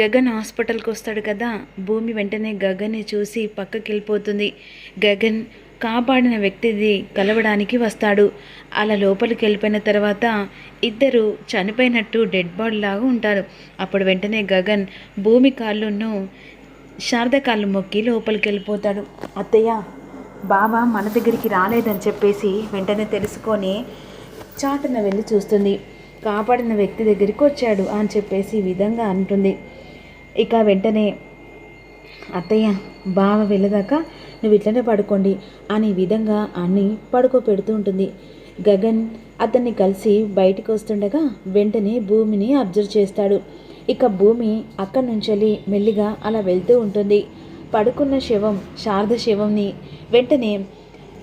గగన్ హాస్పిటల్కి వస్తాడు కదా. భూమి వెంటనే గగన్ని చూసి పక్కకి వెళ్ళిపోతుంది గగన్ కాపాడిన వ్యక్తిది కలవడానికి వస్తాడు. అలా లోపలికి వెళ్ళిపోయిన తర్వాత ఇద్దరు చనిపోయినట్టు డెడ్ బాడీ లాగా ఉంటారు. అప్పుడు వెంటనే గగన్ భూమి కాళ్ళును శారద కాళ్ళు మొక్కి లోపలికి వెళ్ళిపోతాడు. అత్తయ్య బాబా మన దగ్గరికి రాలేదని చెప్పేసి వెంటనే తెలుసుకొని చాటున వెళ్ళి చూస్తుంది. కాపాడిన వ్యక్తి దగ్గరికి వచ్చాడు అని చెప్పేసి ఈ విధంగా అంటుంది. ఇక వెంటనే అత్తయ్య బావ వెళ్ళదాకా నువ్వు ఇట్లనే పడుకోండి అనే విధంగా అన్ని పడుకోపెడుతూ ఉంటుంది. గగన్ అతన్ని కలిసి బయటకు వస్తుండగా వెంటనే భూమిని అబ్జర్వ్ చేస్తాడు. ఇక భూమి అక్కడి నుంచి మెల్లిగా అలా వెళ్తూ ఉంటుంది. పడుకున్న శవం శారద శవంని వెంటనే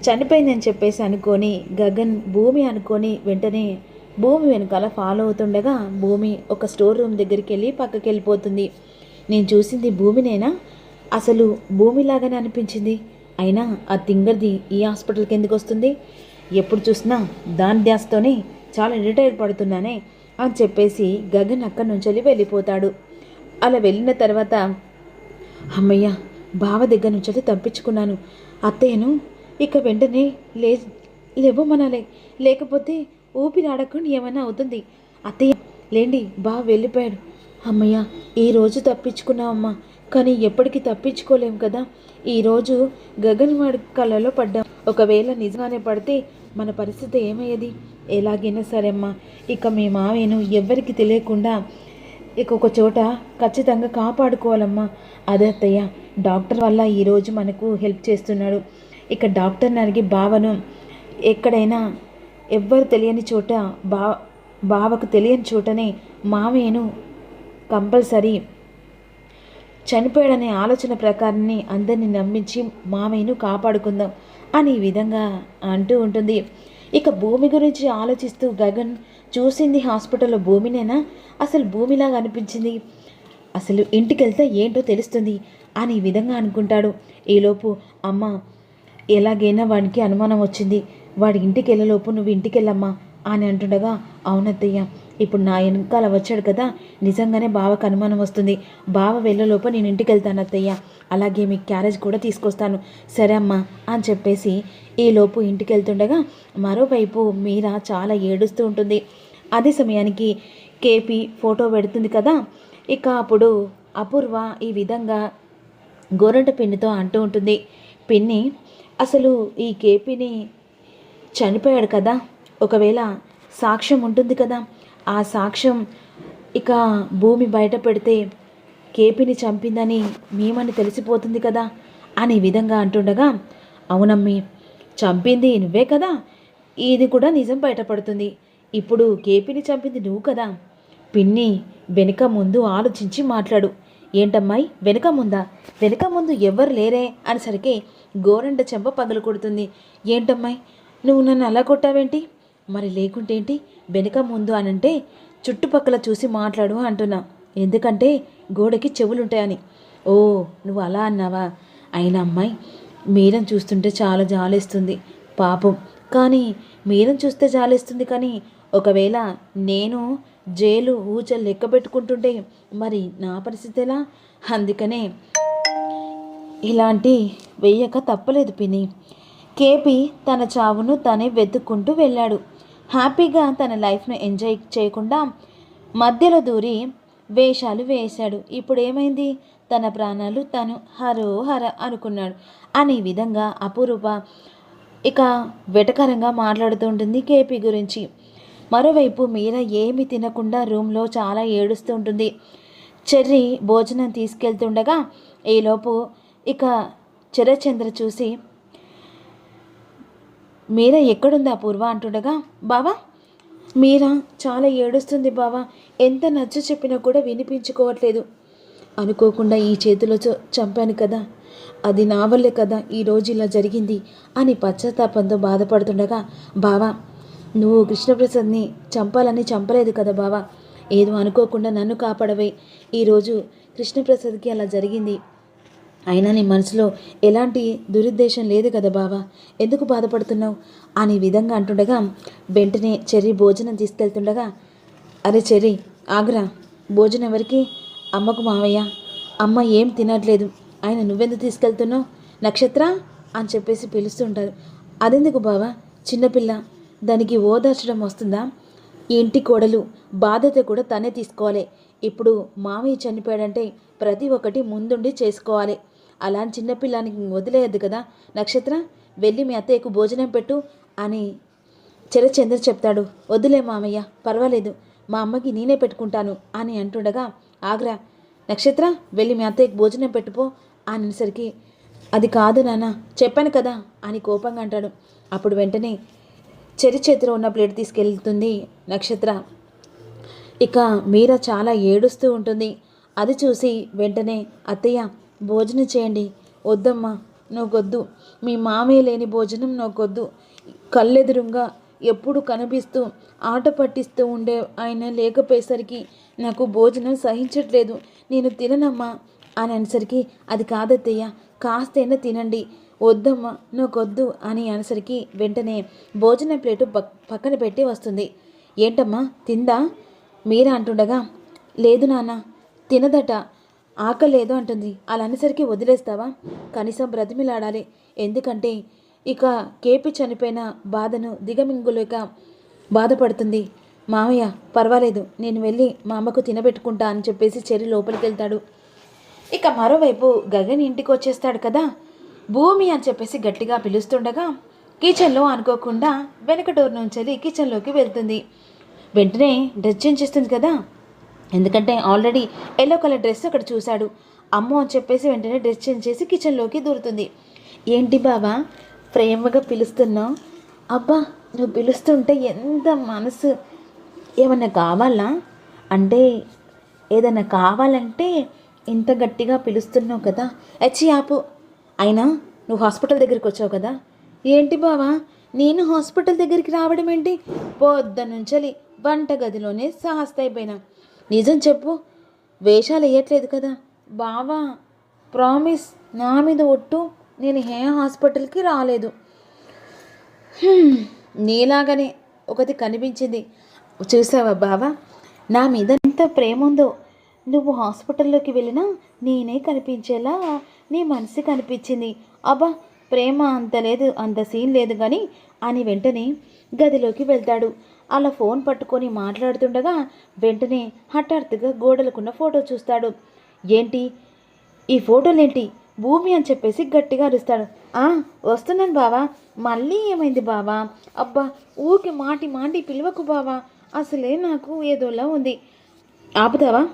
చనిపోయిందని చెప్పేసి అనుకొని గగన్ భూమి అనుకొని వెంటనే భూమి వెనకాల ఫాలో అవుతుండగా భూమి ఒక స్టోర్ రూమ్ దగ్గరికి వెళ్ళి పక్కకి వెళ్ళిపోతుంది. నేను చూసింది భూమినేనా? అసలు భూమిలాగానే అనిపించింది. అయినా ఆ తింగర్ది ఈ హాస్పిటల్కి ఎందుకు వస్తుంది? ఎప్పుడు చూసినా దాని ధ్యాసతోనే చాలా రిటైర్ పడుతున్నానే అని చెప్పేసి గగన్ అక్కడి నుంచి వెళ్ళిపోతాడు. అలా వెళ్ళిన తర్వాత అమ్మయ్య బావ దగ్గర నుంచి తప్పించుకున్నాను. అత్తయ్యను ఇక వెంటనే లే లేవమనాలి. లేకపోతే ఊపిరి ఆడకుండా ఏమైనా అవుతుంది. అత్తయ్య లేండి బావ వెళ్ళిపోయాడు. అమ్మయ్య ఈరోజు తప్పించుకున్నావమ్మా. కానీ ఎప్పటికీ తప్పించుకోలేం కదా. ఈరోజు గగన్ వాడి కళ్ళలో పడ్డాం. ఒకవేళ నిజంగానే పడితే మన పరిస్థితి ఏమయ్యేది? ఎలాగైనా సరే అమ్మా ఇక మీ మావేను ఎవ్వరికి తెలియకుండా ఇక ఒక చోట ఖచ్చితంగా కాపాడుకోవాలమ్మా. అదే అత్తయ్య డాక్టర్ వల్ల ఈరోజు మనకు హెల్ప్ చేస్తున్నాడు. ఇక డాక్టర్ని అడిగి బావను ఎక్కడైనా ఎవ్వరు తెలియని చోట బా బావకు తెలియని చోటనే మావేను కంపల్సరీ. చనిపోయాడనే ఆలోచన ప్రకారాన్ని అందరినీ నమ్మించి మామయ్యను కాపాడుకుందాం అని ఈ విధంగా అంటూ ఉంటుంది. ఇక భూమి గురించి ఆలోచిస్తూ గగన్ చూసింది హాస్పిటల్లో భూమినేనా? అసలు భూమిలాగా అనిపించింది. అసలు ఇంటికి వెళ్తే ఏంటో తెలుస్తుంది అని ఈ విధంగా అనుకుంటాడు. ఈలోపు అమ్మ ఎలాగైనా వాడికి అనుమానం వచ్చింది. వాడి ఇంటికి వెళ్ళలోపు నువ్వు ఇంటికి వెళ్ళమ్మా అని అంటుండగా అవునత్తయ్య. ఇప్పుడు నా వెనకాల వచ్చాడు కదా. నిజంగానే బావకు అనుమానం వస్తుంది. బావ వెళ్ళలోపు నేను ఇంటికి వెళ్తాను అత్తయ్య. అలాగే మీకు క్యారేజ్ కూడా తీసుకొస్తాను. సరే అమ్మా అని చెప్పేసి ఈలోపు ఇంటికి వెళ్తుండగా మరోవైపు మీరా చాలా ఏడుస్తూ ఉంటుంది. అదే సమయానికి కేపీ ఫోటో పెడుతుంది కదా. ఇక అప్పుడు అపూర్వ ఈ విధంగా గోరంట పిన్నితో అంటూ ఉంటుంది. పిన్ని అసలు ఈ కేపీని చనిపోయాడు కదా. ఒకవేళ సాక్ష్యం ఉంటుంది కదా. ఆ సాక్ష్యం ఇక భూమి బయట పెడితే కేపీని చంపిందని మేమని తెలిసిపోతుంది కదా అనే విధంగా అంటుండగా అవునమ్మి చంపింది నువ్వే కదా? ఇది కూడా నిజం బయటపడుతుంది. ఇప్పుడు కేపీని చంపింది నువ్వు కదా? పిన్ని వెనుక ముందు ఆలోచించి మాట్లాడు. ఏంటమ్మాయి వెనుక ముందా? వెనుక ముందు ఎవ్వరు లేరే అనేసరికి గోరెండ చెంప పగలు కొడుతుంది. ఏంటమ్మాయి నువ్వు నన్ను అలా కొట్టావేంటి? మరి లేకుంటేంటి వెనుక ముందు అనంటే చుట్టుపక్కల చూసి మాట్లాడు అంటున్నా. ఎందుకంటే గోడకి చెవులుంటాయని. ఓ నువ్వు అలా అన్నావా? అయినా అమ్మాయి మీరం చూస్తుంటే చాలా జాలేస్తుంది. పాపం. కానీ మీరం చూస్తే జాలేస్తుంది కానీ ఒకవేళ నేను జైలు ఊచలు లెక్క పెట్టుకుంటుంటే మరి నా పరిస్థితి ఎలా? అందుకనే ఇలాంటి వెయ్యక తప్పలేదు పిని కేపీ తన చావును తనే వెతుక్కుంటూ వెళ్ళాడు. హ్యాపీగా తన లైఫ్ను ఎంజాయ్ చేయకుండా మధ్యలో దూరి వేషాలు వేశాడు. ఇప్పుడు ఏమైంది తన ప్రాణాలు తను హరో హర అనుకున్నాడు. అనే విధంగా అపురూప ఇక వెటకరంగా మాట్లాడుతూ ఉంటుంది కేపీ గురించి. మరోవైపు మీరా ఏమి తినకుండా రూమ్లో చాలా ఏడుస్తుంటుంది ఉంటుంది. భోజనం తీసుకెళ్తుండగా ఈలోపు ఇక చరచంద్ర చూసి మీరా ఎక్కడుంది అపూర్వ అంటుండగా బావా మీరా చాలా ఏడుస్తుంది బావా. ఎంత నచ్చ చెప్పినా కూడా వినిపించుకోవట్లేదు. అనుకోకుండా ఈ చేతిలో చంపాను కదా. అది నా వల్లే కదా ఈరోజు ఇలా జరిగింది అని పశ్చాత్తాపంతో బాధపడుతుండగా బావా నువ్వు కృష్ణప్రసాద్ని చంపాలని చంపలేదు కదా బావా. ఏదో అనుకోకుండా నన్ను కాపాడవే. ఈరోజు కృష్ణప్రసాద్కి అలా జరిగింది. అయినా నీ మనసులో ఎలాంటి దురుద్దేశం లేదు కదా బావా? ఎందుకు బాధపడుతున్నావు? అని విధంగా అంటుండగా వెంటనే చెర్రీ భోజనం తీసుకెళ్తుండగా అరే చెర్రీ ఆగ్రా. భోజనం ఎవరికి అమ్మకు మావయ్య. అమ్మ ఏం తినట్లేదు. ఆయన నువ్వెందుకు తీసుకెళ్తున్నావు? నక్షత్ర? అని చెప్పేసి పిలుస్తుంటారు అదెందుకు బావా? చిన్నపిల్ల దానికి ఓదార్చడం వస్తుందా? ఈ ఇంటి కోడలు బాధ్యత కూడా తనే తీసుకోవాలి. ఇప్పుడు మామయ్య చనిపోయాడంటే ప్రతి ఒక్కటి ముందుండి చేసుకోవాలి. అలా చిన్నపిల్లానికి వదిలేయద్దు కదా. నక్షత్ర వెళ్ళి మీ అత్తయ్యకు భోజనం పెట్టు అని చంద్ర చెప్తాడు. వద్దులే మామయ్య పర్వాలేదు. మా అమ్మకి నేనే పెట్టుకుంటాను అని అంటుండగా ఆగ్రా నక్షత్ర వెళ్ళి మీ అత్తయ్యకి భోజనం పెట్టుపో అనేసరికి అది కాదు నాన్న చెప్పాను కదా అని కోపంగా అంటాడు. అప్పుడు వెంటనే చెరి చేతిలో ఉన్న ప్లేట్ తీసుకెళ్తుంది నక్షత్ర. ఇక మీరా చాలా ఏడుస్తూ ఉంటుంది. అది చూసి వెంటనే అత్తయ్య భోజనం చేయండి. వద్దమ్మా నోకొద్దు. మీ మామయ్య లేని భోజనం నాకొద్దు. కళ్ళెదురుగా ఎప్పుడు కనిపిస్తూ ఆట పట్టిస్తూ ఉండే ఆయన లేకపోయేసరికి నాకు భోజనం సహించట్లేదు. నేను తిననమ్మా అని అనేసరికి అది కాదత్తయ్య కాస్తైనా తినండి. వద్దమ్మా నాకొద్దు అని అనేసరికి వెంటనే భోజన ప్లేటు పక్కన పెట్టి వస్తుంది. ఏంటమ్మా తిందా? మీరా అంటుండగా లేదు నాన్న తినదట. ఆకలేదు అంటుంది. అలా అనేసరికి వదిలేస్తావా? కనీసం బ్రతిమిలాడాలి. ఎందుకంటే ఇక కేపి చనిపోయిన బాధను దిగమింగులేక బాధపడుతుంది. మామయ్య పర్వాలేదు. నేను వెళ్ళి మా అమ్మకు తినబెట్టుకుంటా అని చెప్పేసి చెరి లోపలికి వెళ్తాడు ఇక మరోవైపు గగన్ ఇంటికి వచ్చేస్తాడు కదా? భూమి అని చెప్పేసి గట్టిగా పిలుస్తుండగా కిచెన్లో అనుకోకుండా వెనక డోర్ నుంచి కిచెన్లోకి వెళ్తుంది. వెంటనే డ్రెస్ చేస్తుంది కదా? ఎందుకంటే ఆల్రెడీ ఎల్లో కలర్ డ్రెస్ అక్కడ చూశాడు. అమ్మో అని చెప్పేసి వెంటనే డ్రెస్ చేంజ్ చేసి కిచెన్లోకి దూరుతుంది. ఏంటి బావా? ప్రేమగా పిలుస్తున్నావు? అబ్బా నువ్వు పిలుస్తుంటే ఎంత మనసు. ఏమన్నా కావాలా? అంటే ఏదన్నా కావాలంటే ఇంత గట్టిగా పిలుస్తున్నావు కదా. ఎచ్చి ఆపు. అయినా నువ్వు హాస్పిటల్ దగ్గరికి వచ్చావు కదా. ఏంటి బావా? నేను హాస్పిటల్ దగ్గరికి రావడం ఏంటి? పొద్దునుంచలి వంట గదిలోనే సాహస్తైపోయినా నిజం చెప్పు. వేషాలు వేయట్లేదు కదా. బావా ప్రామిస్ నా మీద ఒట్టు నేను హే హాస్పిటల్కి రాలేదు. నీలాగానే ఒకటి కనిపించింది. చూసావా బావా? నా మీద ఎంత ప్రేమ ఉందో. నువ్వు హాస్పిటల్లోకి వెళ్ళినా నేనే కనిపించేలా నీ మనసు కనిపించింది. అబ్బా ప్రేమ అంత లేదు అంత సీన్ లేదు కానీ అని వెంటనే గదిలోకి వెళ్తాడు. అలా ఫోన్ పట్టుకొని మాట్లాడుతుండగా వెంటనే హఠాత్తుగా గోడలకున్న ఫోటో చూస్తాడు. ఏంటి? ఈ ఫోటోలేంటి? భూమి అని చెప్పేసి గట్టిగా అరుస్తాడు. ఆ వస్తున్నాను బావా. మళ్ళీ ఏమైంది బావా? అబ్బా ఊరికి మాటి మాటి పిలవకు బావా. అసలే నాకు ఏదోలా ఉంది. ఆపుతావా?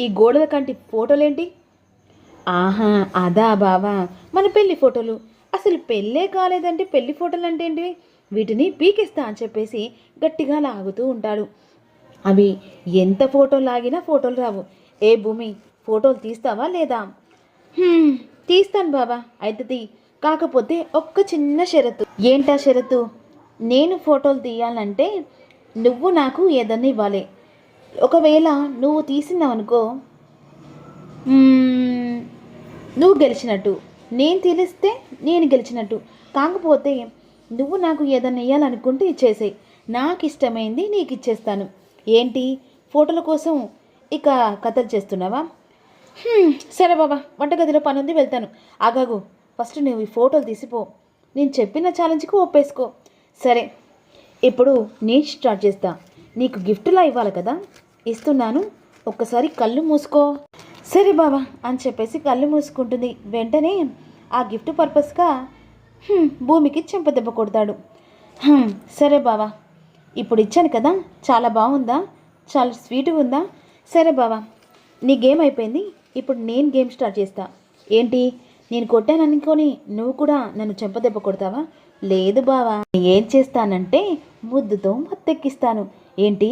ఈ గోడల కంటి ఫోటోలేంటి? ఆహా అదా బావా. మన పెళ్ళి ఫోటోలు. అసలు పెళ్ళే కాలేదంటే పెళ్ళి ఫోటోలు అంటే ఏంటివి వీటిని పీకిస్తా అని చెప్పేసి గట్టిగా లాగుతూ ఉంటాడు. అవి ఎంత ఫోటోలు లాగినా ఫోటోలు రావు. ఏ భూమి ఫోటోలు తీస్తావా లేదా? తీస్తాను బాబా అయితే కాకపోతే ఒక్క చిన్న షరతు. ఏంటా షరతు? నేను ఫోటోలు తీయాలంటే నువ్వు నాకు ఏదన్నా ఇవ్వాలి. ఒకవేళ నువ్వు తీసినావనుకో నువ్వు గెలిచినట్టు. నేను తెలిస్తే నేను గెలిచినట్టు. కాకపోతే నువ్వు నాకు ఏదన్నా ఇవ్వాలనుకుంటే ఇచ్చేసేయి. నాకు ఇష్టమైంది నీకు ఇచ్చేస్తాను ఏంటి? ఫోటోల కోసం ఇక కథలు చేస్తున్నావా? సరే బాబా వంటగదిలో పని ఉంది వెళ్తాను. ఆగాగు ఫస్ట్ నువ్వు ఈ ఫోటోలు తీసిపో. నేను చెప్పిన ఛాలెంజ్కి ఒప్పేసుకో. సరే ఇప్పుడు నేను స్టార్ట్ చేస్తా. నీకు గిఫ్ట్లా ఇవ్వాలి కదా? ఇస్తున్నాను. ఒక్కసారి కళ్ళు మూసుకో. సరే బాబా అని చెప్పేసి కళ్ళు మూసుకుంటుంది. వెంటనే ఆ గిఫ్ట్ పర్పస్గా భూమికి చెంపదెబ్బ కొడతాడు. సరే బావా. ఇప్పుడు ఇచ్చాను కదా చాలా బాగుందా చాలా స్వీట్గా ఉందా? సరే బావా. నీ గేమ్ అయిపోయింది ఇప్పుడు నేను గేమ్ స్టార్ట్ చేస్తా. ఏంటి? నేను కొట్టాను అనుకొని నువ్వు కూడా నన్ను చెంపదెబ్బ కొడతావా? లేదు బావా. ఏం చేస్తానంటే ముద్దుతో మత్తెక్కిస్తాను. ఏంటి?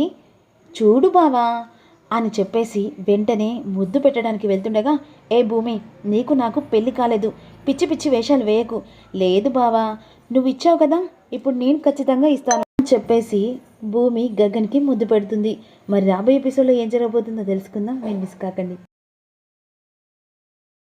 చూడు బావా. అని చెప్పేసి వెంటనే ముద్దు పెట్టడానికి వెళ్తుండగా ఏ భూమి నీకు నాకు పెళ్ళి కాలేదు. పిచ్చి పిచ్చి వేషాలు వేయకు. లేదు బావా నువ్వు ఇచ్చావు కదా ఇప్పుడు నేను ఖచ్చితంగా ఇస్తాను. అని చెప్పేసి భూమి గగన్కి ముద్దు పెడుతుంది. మరి రాబోయే ఎపిసోడ్లో ఏం జరగబోతుందో తెలుసుకుందాం. మీరు మిస్ కాకండి.